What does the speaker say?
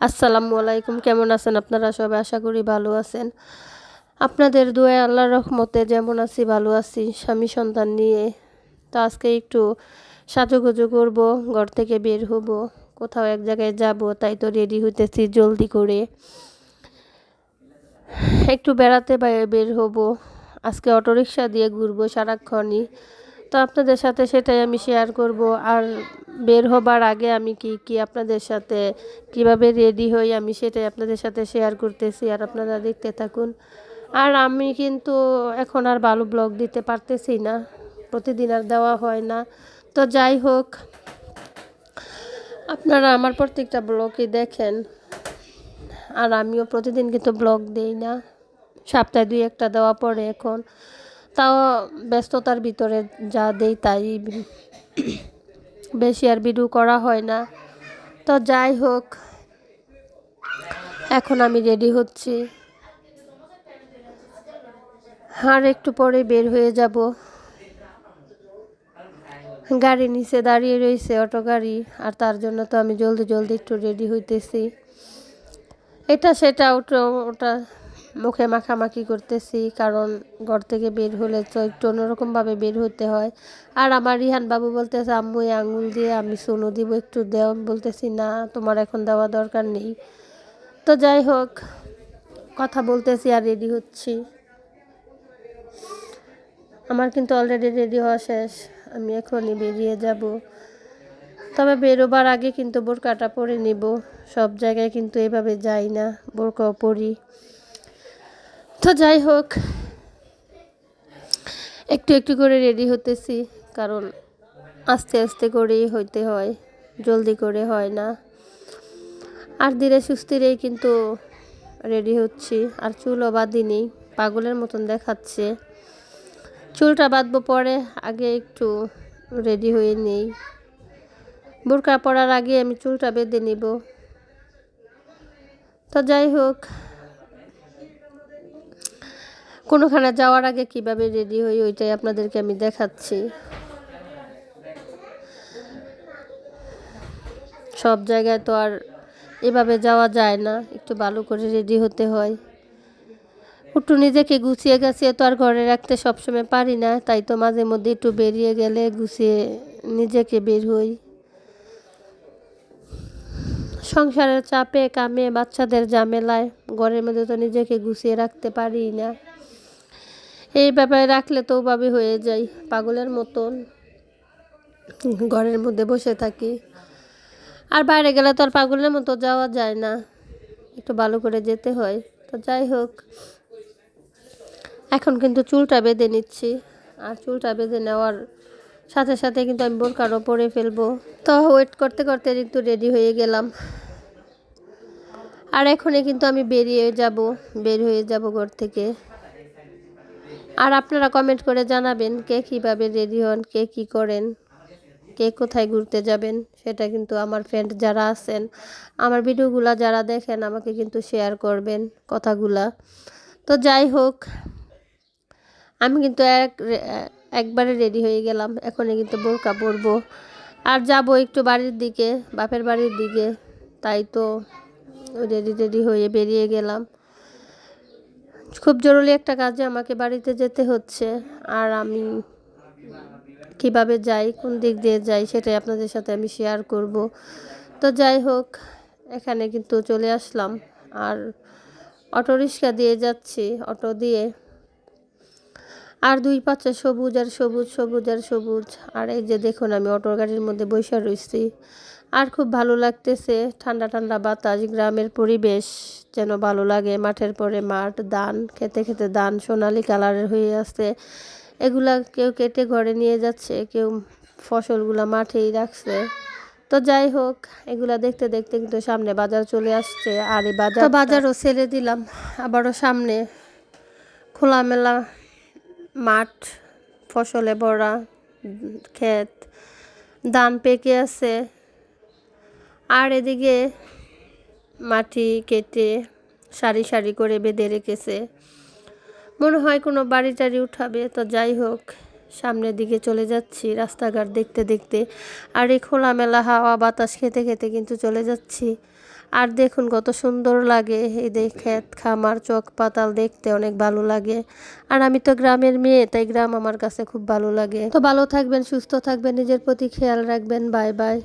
আসসালামু আলাইকুম, কেমন আছেন আপনারা? সবাই আশা করি ভালো আছেন। আপনাদের দোয়া আল্লাহর রহমতে যেমন আছি, ভালো আছি, স্বামী সন্তান নিয়ে। তো আজকে একটু সাজুগুজু করব, ঘর থেকে বের হব, কোথাও এক জায়গায় যাব, তাই তো রেডি হইতেছি জলদি করে। একটু বেড়াতে বের হব। আজকে অটোরিকশা দিয়ে ঘুরবো সারাক্ষণই। তো আপনাদের সাথে সেটাই আমি শেয়ার করব। আর বের হবার আগে আমি কি কি আপনাদের সাথে কীভাবে রেডি হই আমি সেটাই আপনাদের সাথে শেয়ার করতেছি, আর আপনারা দেখতে থাকুন। আর আমি কিন্তু এখন আর ভালো ব্লগ দিতে পারতেছি না, প্রতিদিন আর দেওয়া হয় না। তো যাই হোক, আপনারা আমার প্রত্যেকটা ব্লগই দেখেন, আর আমিও প্রতিদিন কিন্তু ব্লগ দিই না। সপ্তাহে দুই একটা দেওয়া পড়ে এখন। তাও ব্যস্ততার ভিতরে যা দেই তাই বেশি আর ভিডিও করা হয় না। তো যাই হোক, এখন আমি রেডি হচ্ছি। আর একটু পরে বের হয়ে যাব। গাড়ি নিচে দাঁড়িয়ে রয়েছে, অটো গাড়ি, আর তার জন্য তো আমি জলদি জলদি একটু রেডি হইতেছি। এটা সেটা, ওটা ওটা মুখে মাখামাখি করতেছি, কারণ ঘর থেকে বের হলে তো একটু অন্যরকমভাবে বের হতে হয়। আর আমার রিহান বাবু বলতেছে, আম্মু, এই আঙুল দিয়ে আমি সোনো দিব, একটু দেও। বলতেছি, না, তোমার এখন দেওয়া দরকার নেই। তো যাই হোক, কথা বলতেছি আর রেডি হচ্ছি। আমার কিন্তু অলরেডি রেডি হওয়া শেষ। আমি এখনই বেরিয়ে যাব। তবে বেরোবার আগে কিন্তু বোরকাটা পরে নিব। সব জায়গায় কিন্তু এভাবে যাই না, বোরকাও পরি। তো যাই হোক, একটু একটু করে রেডি হতেছি, কারণ আস্তে আস্তে করেই হইতে হয়, জলদি করে হয় না। আর ধীরে সুস্থিরেই কিন্তু রেডি হচ্ছি, আর চুলও বাঁধিনি পাগলের মতন দেখাচ্ছে। চুলটা বাঁধবো পরে, আগে একটু রেডি হয়ে নেই। বোরকা পরার আগে আমি চুলটা বেঁধে নিব। তো যাই হোক কোনোখানে যাওয়ার আগে কীভাবে রেডি হই, ওইটাই আপনাদেরকে আমি দেখাচ্ছি। সব জায়গায় তো আর এভাবে যাওয়া যায় না, একটু ভালো করে রেডি হতে হয়। একটু নিজেকে গুছিয়ে গাছিয়ে তো আর ঘরে রাখতে সবসময় পারি না, তাই তো মাঝে মধ্যে একটু বেরিয়ে গেলে গুছিয়ে নিজেকে বের হই। সংসারের চাপে কামে বাচ্চাদের ঝামেলায়, ঘরের মধ্যে তো নিজেকে গুছিয়ে রাখতে পারি না। এই ব্যাপারে রাখলে তো ওভাবে হয়ে যাই পাগলের মতন। ঘরের মধ্যে বসে থাকি। আর বাইরে গেলে তো আর পাগলের মতো যাওয়া যায় না। একটু ভালো করে যেতে হয়। তো যাই হোক, এখন কিন্তু চুলটা বেঁধে নিচ্ছি। আর চুলটা বেঁধে নেওয়ার সাথে সাথে কিন্তু আমি বোরকারও পরে ফেলব। তো ওয়েট করতে করতে একটু রেডি হয়ে গেলাম। আর এখনই কিন্তু আমি বেরিয়ে যাব, বের হয়ে যাব ঘর থেকে। আর আপনারা কমেন্ট করে জানাবেন কে কীভাবে রেডি হন, কে কী করেন, কে কোথায় ঘুরতে যাবেন, সেটা কিন্তু আমার ফ্রেন্ড যারা আছেন, আমার ভিডিওগুলো যারা দেখেন আমাকে কিন্তু শেয়ার করবেন কথাগুলা। তো যাই হোক, আমি কিন্তু এক একবারে রেডি হয়ে গেলাম, এখনই কিন্তু বোরকা পরবো। আর যাব একটু বাড়ির দিকে, বাপের বাড়ির দিকে, তাই তো রেডি রেডি হয়ে বেরিয়ে গেলাম। খুব জরুরি একটা কাজে আমাকে বাড়িতে যেতে হচ্ছে। আর আমি কীভাবে যাই, কোন দিক দিয়ে যাই সেটাই আপনাদের সাথে আমি শেয়ার করব। তো যাই হোক, এখানে কিন্তু চলে আসলাম। আর অটো রিক্সা দিয়ে যাচ্ছি, অটো দিয়ে। আর দুই পাচ্ছে সবুজ আর সবুজ সবুজ আর সবুজ। আর এই যে দেখুন, আমি অটোর গাড়ির মধ্যে বৈশা রয়েছি। আর খুব ভালো লাগতেছে ঠান্ডা ঠান্ডা বাতাস, গ্রামের পরিবেশ যেন ভালো লাগে। মাঠের পরে মাঠ দান খেতে খেতে দান সোনালি কালারের হয়ে আসছে এগুলা কেউ কেটে ঘরে নিয়ে যাচ্ছে, কেউ ফসলগুলা মাঠেই রাখছে। তো যাই হোক, এগুলা দেখতে দেখতে কিন্তু সামনে বাজার চলে আসছে। আর এই বাজার বাজারও ছেড়ে দিলাম। আবারও সামনে খোলামেলা মাঠ, ফসলে ভরা ক্ষেত ধান পেকে আছে। আর এদিকে মাটি কেটে সারি সারি করে বেঁধে রেখেছে। মনে হয় কোনো বাড়ি টাড়ি উঠাবে, তো যাই হোক, সামনের দিকে চলে যাচ্ছি রাস্তাঘাট দেখতে দেখতে। আর এই খোলামেলা হাওয়া বাতাস খেতে খেতে কিন্তু চলে যাচ্ছি। আর দেখুন কত সুন্দর লাগে, এই দেখ ক্ষেত, খামার, চক পাতাল দেখতে অনেক ভালো লাগে। আর আমি তো গ্রামের মেয়ে, তাই গ্রাম আমার কাছে খুব ভালো লাগে। তো ভালো থাকবেন, সুস্থ থাকবেন, নিজের প্রতি খেয়াল রাখবেন। Bye bye.